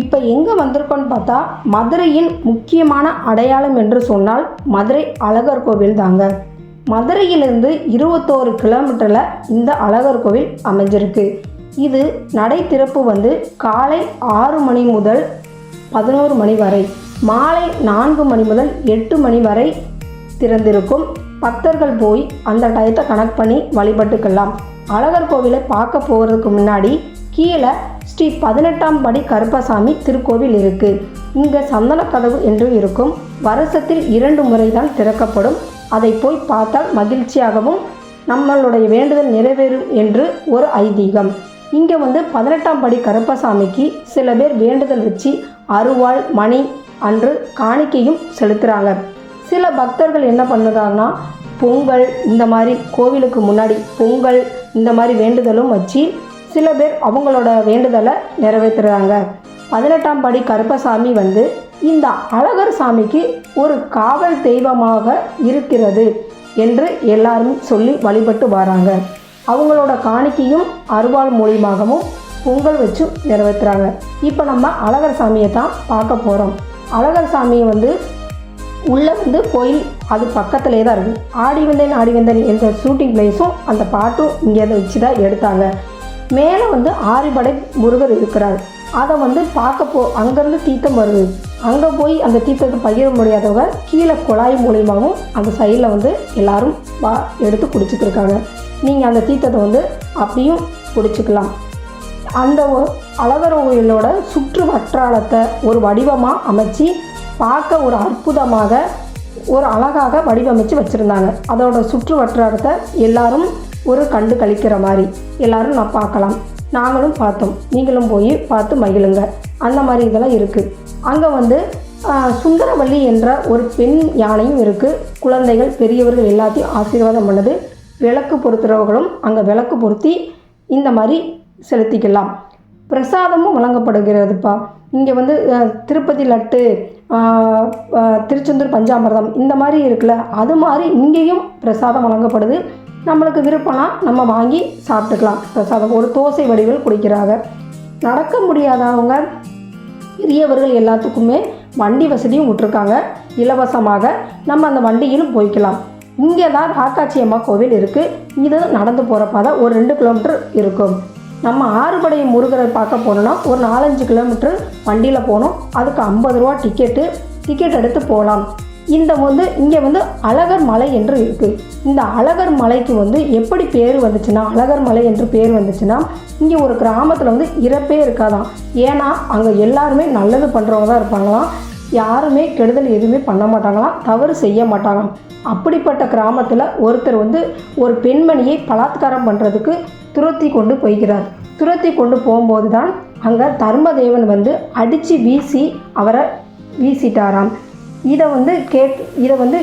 இப்போ எங்கே வந்திருக்கோன்னு பார்த்தா மதுரையின் முக்கியமான அடையாளம் என்று சொன்னால் மதுரை அழகர் கோவில் தாங்க. மதுரையிலிருந்து இருபத்தோரு கிலோமீட்டரில் இந்த அழகர் கோவில் அமைஞ்சிருக்கு. இது நடை திறப்பு வந்து காலை ஆறு மணி முதல் பதினோரு மணி வரை மாலை நான்கு மணி முதல் எட்டு மணி வரை திறந்திருக்கும். பக்தர்கள் போய் அந்த டயத்தை கனெக்ட் பண்ணி வழிபட்டுக்கலாம். அழகர் கோவிலை பார்க்க போகிறதுக்கு முன்னாடி கீழே ஸ்ரீ பதினெட்டாம் படி கருப்பசாமி திருக்கோவில் இருக்குது இங்கே சந்தன கதவு என்று இருக்கும். வருஷத்தில் இரண்டு முறை தான் திறக்கப்படும். அதை போய் பார்த்தால் மகிழ்ச்சியாகவும் நம்மளுடைய வேண்டுதல் நிறைவேறும் என்று ஒரு ஐதீகம். இங்கே வந்து பதினெட்டாம் படி கருப்பசாமிக்கு சில பேர் வேண்டுதல் வச்சு அருவாள் மணி அன்று காணிக்கையும் செலுத்துகிறாங்க சில பக்தர்கள் என்ன பண்ணுறாங்கன்னா பொங்கல் இந்த மாதிரி கோவிலுக்கு முன்னாடி பொங்கல் இந்த மாதிரி வேண்டுதலும் வச்சு சில பேர் அவங்களோட வேண்டுதலை நிறைவேற்றுறாங்க. பதினெட்டாம் படி கருப்பசாமி வந்து இந்த அழகர் சாமிக்கு ஒரு காவல் தெய்வமாக இருக்கிறது என்று எல்லாரும் சொல்லி வழிபட்டு வராங்க. அவங்களோட காணிக்கையும் அருவாள் மூலியமாகவும் பொங்கல் வச்சு நிறைவேற்றுறாங்க. இப்போ நம்ம அழகர் சாமியை தான் பார்க்க போகிறோம் அழகர் சாமியை வந்து உள்ளே வந்து கோயில் அது பக்கத்துலேயே தான் இருக்குது ஆடி வந்தேன் ஆடி வந்தேன் என்ற ஷூட்டிங் பிளேஸும் அந்த பாட்டும் இங்கே வச்சு தான் எடுத்தாங்க. மேலே வந்து ஆறுபடை முருகர் இருக்கிறார். அதை வந்து பார்க்க போ அங்கேருந்து தீர்த்தம் வருது. அங்கே போய் அந்த தீர்த்தத்தை பகிர முடியாதவங்க கீழே குழாய் மூலியமாகவும் அந்த சைடில் வந்து எல்லாரும் வா எடுத்து குடிச்சிட்டு இருக்காங்க நீங்கள் அந்த தீர்த்தத்தை வந்து அப்படியும் குடிச்சிக்கலாம். அந்த அழகர் கோயிலோட சுற்று வட்டாரத்தை ஒரு வடிவமாக அமைச்சு பார்க்க ஒரு அற்புதமாக ஒரு அழகாக வடிவமைச்சு வச்சுருந்தாங்க. அதோட சுற்று வட்டாரத்தை எல்லாரும் ஒரு கண்டு கழிக்கிற மாதிரி. எல்லாரும் நான் பார்க்கலாம். நாங்களும் பார்த்தோம். நீங்களும் போய் பார்த்து மகிழுங்க. அந்த மாதிரி இதெல்லாம் இருக்குது அங்கே வந்து சுந்தரவல்லி என்ற ஒரு பெண் யானையும் இருக்குது குழந்தைகள் பெரியவர்கள் எல்லாத்தையும் ஆசீர்வாதம் பண்ணுது. விளக்கு பொருத்துறவர்களும் அங்கே விளக்கு பொருத்தி இந்த மாதிரி செலுத்திக்கலாம். பிரசாதமும் வழங்கப்படுகிறதுப்பா. இங்கே வந்து திருப்பதி லட்டு திருச்செந்தூர் பஞ்சாமிரதம் இந்த மாதிரி இருக்குல்ல. அது மாதிரி இங்கேயும் பிரசாதம் வழங்கப்படுது. நம்மளுக்கு விருப்பம்னா நம்ம வாங்கி சாப்பிட்டுக்கலாம். பிரசாதம். ஒரு தோசை வடிவில் குடிக்கிறாங்க. நடக்க முடியாதவங்க பெரியவர்கள் எல்லாத்துக்குமே வண்டி வசதியும் விட்ருக்காங்க இலவசமாக நம்ம அந்த வண்டியிலும் போய்க்கலாம். இங்கே தான் ராக்காட்சி அம்மா கோவில் இருக்குது இது நடந்து போகிற பாதை ஒரு ரெண்டு கிலோமீட்டர் இருக்கும். நம்ம ஆறுபடை முருகரை பார்க்க போனோம்னா ஒரு நாலஞ்சு கிலோமீட்டர் வண்டியில் போகணும். அதுக்கு ஐம்பது ரூபா டிக்கெட்டு டிக்கெட் எடுத்து போகலாம். இந்த வந்து இங்கே வந்து அழகர் மலை என்று இருக்குது இந்த அழகர் மலைக்கு வந்து எப்படி பேர் வந்துச்சுன்னா அழகர் மலை என்று பேர் வந்துச்சுன்னா இங்கே ஒரு கிராமத்தில் வந்து இறப்பே இருக்காதாம் ஏன்னா அங்கே எல்லாருமே நல்லது பண்ணுறவங்க தான் இருப்பாங்களாம். யாருமே கெடுதல் எதுவுமே பண்ண மாட்டாங்களாம் தவறு செய்ய மாட்டாங்களாம். அப்படிப்பட்ட கிராமத்தில் ஒருத்தர் வந்து ஒரு பெண்மணியை பலாத்காரம் பண்ணுறதுக்கு துரத்தி கொண்டு போய்கிறார். துரத்தி கொண்டு போகும்போது தான் அங்கே தர்மதேவன் வந்து அடித்து வீசி அவரை வீசிட்டாராம். இதை வந்து கேட் இதை வந்து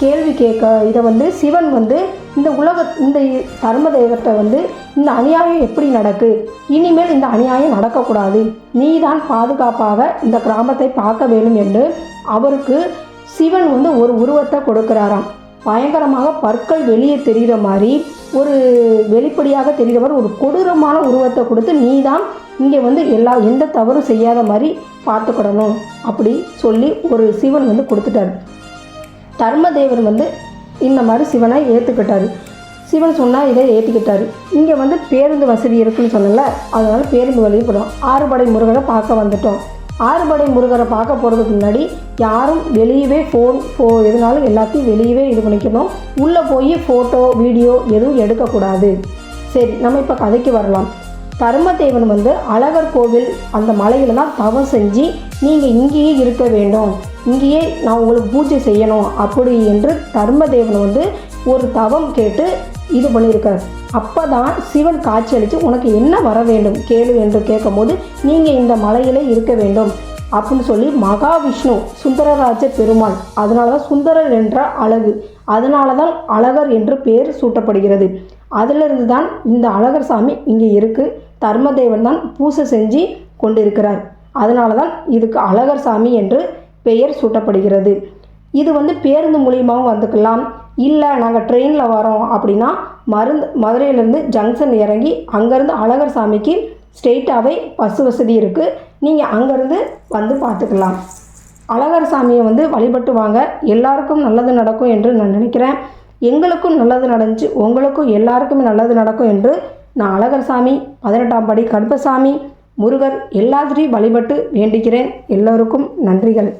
கேள்வி கேட்க இதை வந்து சிவன் வந்து இந்த உலக இந்த தர்மதேவத்தை வந்து இந்த அநியாயம் எப்படி நடக்கு? இனிமேல் இந்த அநியாயம் நடக்கக்கூடாது. நீ தான் பாதுகாப்பாக இந்த கிராமத்தை பார்க்க வேண்டும் என்று அவருக்கு சிவன் வந்து ஒரு உருவத்தை கொடுக்குறாராம். பயங்கரமாக பற்கள் வெளியே தெரிகிற மாதிரி ஒரு வெளிப்படையாக தெரிகிற மாதிரி ஒரு கொடூரமான உருவத்தை கொடுத்து நீ தான் இங்கே வந்து எல்லா எந்த தவறும் செய்யாத மாதிரி பார்த்துக்கிடணும் அப்படி சொல்லி ஒரு சிவன் வந்து கொடுத்துட்டாரு. தர்மதேவர் வந்து இந்த மாதிரி சிவனை ஏற்றுக்கிட்டார் சிவன் சொன்னால் இதை ஏற்றிக்கிட்டார் இங்கே வந்து பேருந்து வசதி இருக்குன்னு சொன்னல அதனால் பேருந்து வழியே போடும் ஆறுபடை முருகனை பார்க்க வந்துட்டோம். ஆறுபடை முருகரை பார்க்க போகிறதுக்கு முன்னாடி யாரும் வெளியவே ஃபோன் ஃபோ எதுனாலும் எல்லாத்தையும் வெளியவே இது பண்ணிக்கணும். உள்ளே போய் ஃபோட்டோ வீடியோ எதுவும் எடுக்கக்கூடாது. சரி நம்ம இப்போ கதைக்கு வரலாம். தர்மதேவன் வந்து அழகர் கோவில் அந்த மலையில் தான் தவம் செஞ்சு நீங்கள் இங்கேயே இருக்க வேண்டும். இங்கேயே நான் உங்களுக்கு பூஜை செய்யணும். அப்படி என்று தர்மதேவன் வந்து ஒரு தவம் கேட்டு இது பண்ணியிருக்கார். அப்போ தான் சிவன் காட்சியளித்து உனக்கு என்ன வர வேண்டும்? கேளு என்று கேட்கும்போது நீங்கள் இந்த மலையிலே இருக்க வேண்டும். அப்படின்னு சொல்லி மகாவிஷ்ணு சுந்தரராஜ பெருமாள் அதனால தான் சுந்தரர் என்ற அழகு அதனால தான் அழகர் என்று பெயர் சூட்டப்படுகிறது. அதிலிருந்து தான் இந்த அழகர் சாமி இங்கே இருக்குது தர்மதேவன் தான் பூசை செஞ்சு கொண்டிருக்கிறார். அதனால தான் இதுக்கு அழகர் சாமி என்று பெயர் சூட்டப்படுகிறது. இது வந்து பேருந்து மூலியமாகவும் வந்துக்கலாம். இல்லை நாங்கள் ட்ரெயினில் வரோம் அப்படின்னா மருந்து மதுரையிலேருந்து ஜங்ஷன் இறங்கி அங்கேருந்து அழகர் சாமிக்கு ஸ்ட்ரெயிட்டாகவே பஸ் வசதி இருக்குது நீங்கள் அங்கேருந்து வந்து பார்த்துக்கலாம். அழகர் சாமியை வந்து வழிபட்டு வாங்க. எல்லாருக்கும் நல்லது நடக்கும் என்று நான் நினைக்கிறேன். எங்களுக்கும் நல்லது நடந்துச்சு. உங்களுக்கும் எல்லாருக்குமே நல்லது நடக்கும் என்று நான் அழகர் சாமி பதினெட்டாம் படி கருப்பசாமி முருகர் எல்லாத்திலையும் வழிபட்டு வேண்டுகிறேன் எல்லோருக்கும் நன்றிகள்.